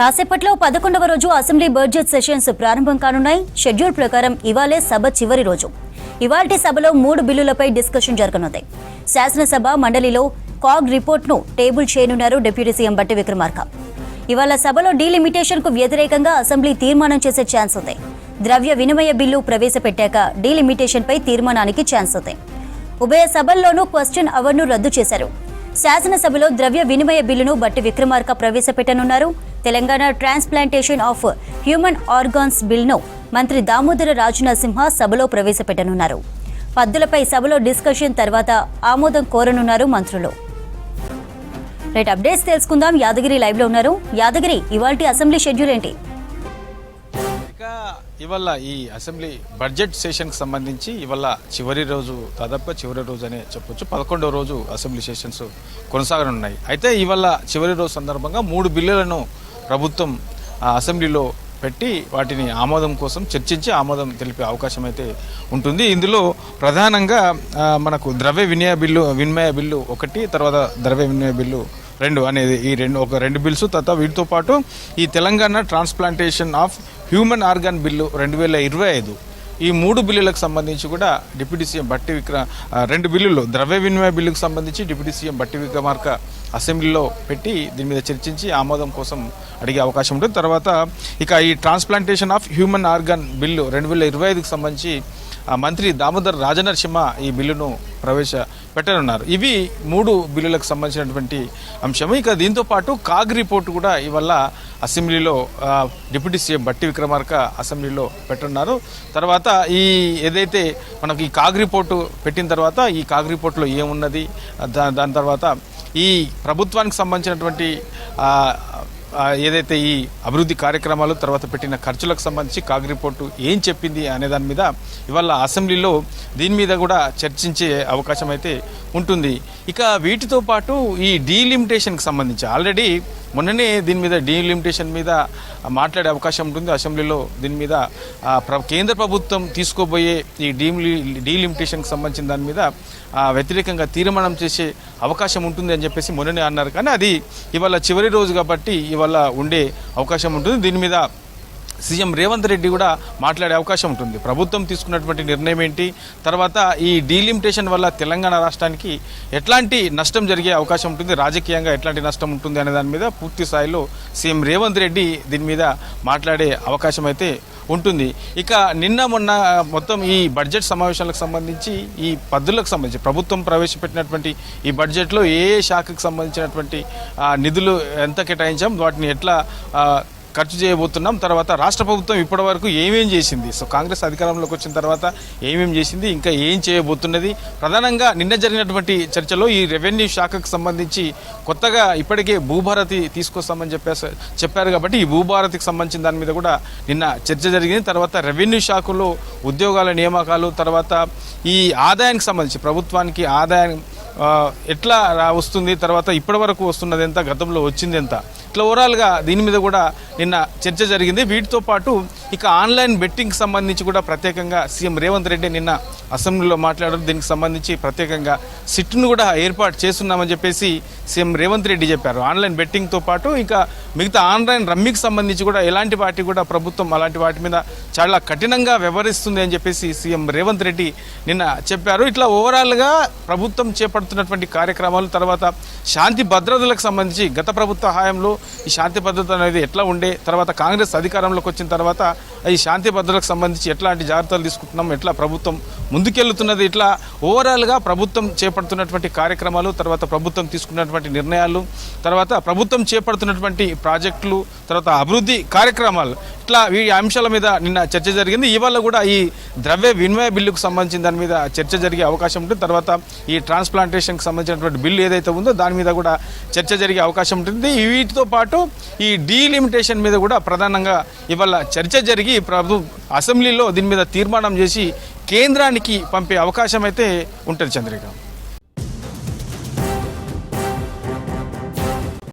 కాసేపట్లో పదకొండవ రోజు అసెంబ్లీ బడ్జెట్ సెషన్స్ ప్రారంభం కానున్నాయి. షెడ్యూల్ ప్రకారం ఇవాళే సభ చివరి రోజు. ఇవాల్టి సభలో మూడు బిల్లులపై డిస్కషన్ జరగనుంది. శాసనసభ మండలిలో కాగ్ రిపోర్ట్ను టేబుల్ చేయనున్నారు డిప్యూటీ సీఎం బట్టి విక్రమార్క. ఇవాళ సభలో డీలిమిటేషన్కు వ్యతిరేకంగా అసెంబ్లీ తీర్మానం చేసే ఛాన్స్ ఉంది. ద్రవ్య వినిమయ బిల్లు ప్రవేశపెట్టాక డీలిమిటేషన్పై తీర్మానానికి ఛాన్స్ ఉంది. ఉభయ సభల్లోనూ క్వశ్చన్ అవర్ను రద్దు చేశారు. శాసనసభలో ద్రవ్య వినిమయ బిల్లును బట్టి Vikramarka ప్రవేశపెట్టనున్నారు. Telangana transplantation of human organs బిల్ను మంత్రి దామోదర రాజనరసింహ సభలో ప్రవేశపెట్టనున్నారు. పద్దులపై సభలో డిస్కషన్ తర్వాత ఆమోదం కోరనున్నారు మంత్రులు. రైట్ అప్డేట్స్ తెలుసుకుందాం. యాదగిరి లైవ్లో ఉన్నారు. యాదగిరి ఇవాల్టి అసెంబ్లీ షెడ్యూల్ ఏంటి? ఇవాళ ఈ అసెంబ్లీ బడ్జెట్ సెషన్కి సంబంధించి ఇవాళ చివరి రోజు దాదాపుగా చివరి రోజు అనే చెప్పొచ్చు. పదకొండవ రోజు అసెంబ్లీ సెషన్స్ కొనసాగనున్నాయి. అయితే ఇవాళ చివరి రోజు సందర్భంగా మూడు బిల్లులను ప్రభుత్వం అసెంబ్లీలో పెట్టి వాటిని ఆమోదం కోసం చర్చించి ఆమోదం తెలిపే అవకాశం అయితే ఉంటుంది. ఇందులో ప్రధానంగా మనకు ద్రవ్య వినిమయ బిల్లు వినిమయ బిల్లు ఒకటి తర్వాత ద్రవ్య వినిమయ బిల్లు రెండు అనేది ఈ రెండు ఒక రెండు బిల్స్ తర్వాత వీటితో పాటు ఈ Telangana transplantation of human organ bill రెండు వేల ఇరవై ఐదు. ఈ మూడు బిల్లులకు సంబంధించి కూడా డిప్యూటీ సీఎం బట్టి విక్రమ రెండు బిల్లులు ద్రవ్య వినిమయ బిల్లుకు సంబంధించి డిప్యూటీ సీఎం బట్టి విక్రమార్క అసెంబ్లీలో పెట్టి దీని మీద చర్చించి ఆమోదం కోసం అడిగే అవకాశం ఉంటుంది. తర్వాత ఇక ఈ transplantation of human organ bill రెండు వేల ఇరవై ఐదుకు సంబంధించి మంత్రి దామోదర్ రాజనరసింహ ఈ బిల్లును ప్రవేశపెట్టనున్నారు ఇవి మూడు బిల్లులకు సంబంధించినటువంటి అంశము. ఇక దీంతో పాటు కాగ్ రిపోర్ట్ కూడా ఇవల్ల అసెంబ్లీలో డిప్యూటీ సీఎం బట్టి విక్రమార్క అసెంబ్లీలో పెట్టనున్నారు. తర్వాత ఈ ఏదైతే మనకి ఈ కాగ్ రిపోర్టు పెట్టిన తర్వాత ఈ కాగ్ రిపోర్ట్లో ఏమున్నది దా దాని తర్వాత ఈ ప్రభుత్వానికి సంబంధించినటువంటి ఏదైతే ఈ అభివృద్ధి కార్యక్రమాలు తర్వాత పెట్టిన ఖర్చులకు సంబంధించి కాగ్ రిపోర్టు ఏం చెప్పింది అనే దాని మీద ఇవాళ అసెంబ్లీలో దీని మీద కూడా చర్చించే అవకాశం అయితే ఉంటుంది. ఇక వీటితో పాటు ఈ డీలిమిటేషన్కి సంబంధించి ఆల్రెడీ మొన్ననే దీని మీద డీలిమిటేషన్ మీద మాట్లాడే అవకాశం ఉంటుంది. అసెంబ్లీలో దీని మీద ప్ర- కేంద్ర ప్రభుత్వం తీసుకోబోయే ఈ డీలి డీలిమిటేషన్కి సంబంధించిన దాని మీద వ్యతిరేకంగా తీర్మానం చేసే అవకాశం ఉంటుంది అని చెప్పేసి మొన్ననే అన్నారు. కానీ అది ఇవాళ చివరి రోజు కాబట్టి ఇవాళ ఉండే అవకాశం ఉంటుంది. దీని మీద సీఎం రేవంత్ రెడ్డి కూడా మాట్లాడే అవకాశం ఉంటుంది. ప్రభుత్వం తీసుకున్నటువంటి నిర్ణయం ఏంటి? తర్వాత ఈ డీలిమిటేషన్ వల్ల తెలంగాణ రాష్ట్రానికి ఎట్లాంటి నష్టం జరిగే అవకాశం ఉంటుంది? రాజకీయంగా ఎట్లాంటి నష్టం ఉంటుంది అనే దాని మీద పూర్తి స్థాయిలో సీఎం రేవంత్ రెడ్డి దీని మీద మాట్లాడే అవకాశం అయితే ఉంటుంది. ఇక నిన్న మొన్న మొత్తం ఈ బడ్జెట్ సమావేశాలకు సంబంధించి ఈ పద్ధతులకు సంబంధించి ప్రభుత్వం ప్రవేశపెట్టినటువంటి ఈ బడ్జెట్లో ఏ ఏ శాఖకు సంబంధించినటువంటి నిధులు ఎంత కేటాయించాం? వాటిని ఎట్లా ఖర్చు చేయబోతున్నాం. తర్వాత రాష్ట్ర ప్రభుత్వం ఇప్పటివరకు ఏమేం చేసింది? సో కాంగ్రెస్ అధికారంలోకి వచ్చిన తర్వాత ఏమేం చేసింది? ఇంకా ఏం చేయబోతున్నది? ప్రధానంగా నిన్న జరిగినటువంటి చర్చలో ఈ రెవెన్యూ శాఖకు సంబంధించి కొత్తగా ఇప్పటికే భూభారతి తీసుకొస్తామని చెప్పేసి చెప్పారు కాబట్టి ఈ భూభారతికి సంబంధించిన దాని మీద కూడా నిన్న చర్చ జరిగింది. తర్వాత రెవెన్యూ శాఖలో ఉద్యోగాల నియామకాలు తర్వాత ఈ ఆదాయానికి సంబంధించి ప్రభుత్వానికి ఆదాయం ఎట్లా వస్తుంది? తర్వాత ఇప్పటి వరకు వస్తున్నది ఎంత? గతంలో వచ్చింది ఎంత? ఇట్లా ఓవరాల్గా దీని మీద కూడా నిన్న చర్చ జరిగింది. వీటితో పాటు ఇక ఆన్లైన్ బెట్టింగ్కి సంబంధించి కూడా ప్రత్యేకంగా సీఎం రేవంత్ రెడ్డి నిన్న అసెంబ్లీలో మాట్లాడారు దీనికి సంబంధించి ప్రత్యేకంగా సిట్ను కూడా ఏర్పాటు చేస్తున్నామని చెప్పేసి సీఎం రేవంత్ రెడ్డి చెప్పారు. ఆన్లైన్ బెట్టింగ్తో పాటు ఇంకా మిగతా ఆన్లైన్ రమ్మీకి సంబంధించి కూడా ఎలాంటి వాటి కూడా ప్రభుత్వం అలాంటి వాటి మీద చాలా కఠినంగా వ్యవహరిస్తుంది అని చెప్పేసి సీఎం రేవంత్ రెడ్డి నిన్న చెప్పారు. ఇట్లా ఓవరాల్గా ప్రభుత్వం చేపడుతున్నటువంటి కార్యక్రమాలు తర్వాత శాంతి భద్రతలకు సంబంధించి గత ప్రభుత్వ హయాంలో ఈ శాంతి భద్రత అనేది ఎట్లా ఉండే తర్వాత కాంగ్రెస్ అధికారంలోకి వచ్చిన తర్వాత ఈ శాంతి భద్రతకు సంబంధించి ఎట్లాంటి జాగ్రత్తలు తీసుకుంటున్నాం ఎట్లా ప్రభుత్వం ముందుకెళ్తున్నది ఇట్లా ఓవరాల్గా ప్రభుత్వం చేపడుతున్నటువంటి కార్యక్రమాలు తర్వాత ప్రభుత్వం తీసుకున్నటువంటి నిర్ణయాలు తర్వాత ప్రభుత్వం చేపడుతున్నటువంటి ప్రాజెక్టులు తర్వాత అభివృద్ధి కార్యక్రమాలు ఇట్లా ఈ అంశాల మీద నిన్న చర్చ జరిగింది. ఇవాళ కూడా ఈ ద్రవ్య వినిమయ బిల్లుకు సంబంధించిన దాని మీద చర్చ జరిగే అవకాశం ఉంటుంది. తర్వాత ఈ ట్రాన్స్ప్లాంటేషన్కి సంబంధించినటువంటి బిల్లు ఏదైతే ఉందో దాని మీద కూడా చర్చ జరిగే అవకాశం ఉంటుంది. వీటితో పాటు ఈ డీలిమిటేషన్ మీద కూడా ప్రధానంగా ఇవాళ చర్చ జరిగి ప్రభు అసెంబ్లీలో దీని మీద తీర్మానం చేసి కేంద్రానికి పంపే అవకాశం అయితే ఉంటుంది చంద్రిక.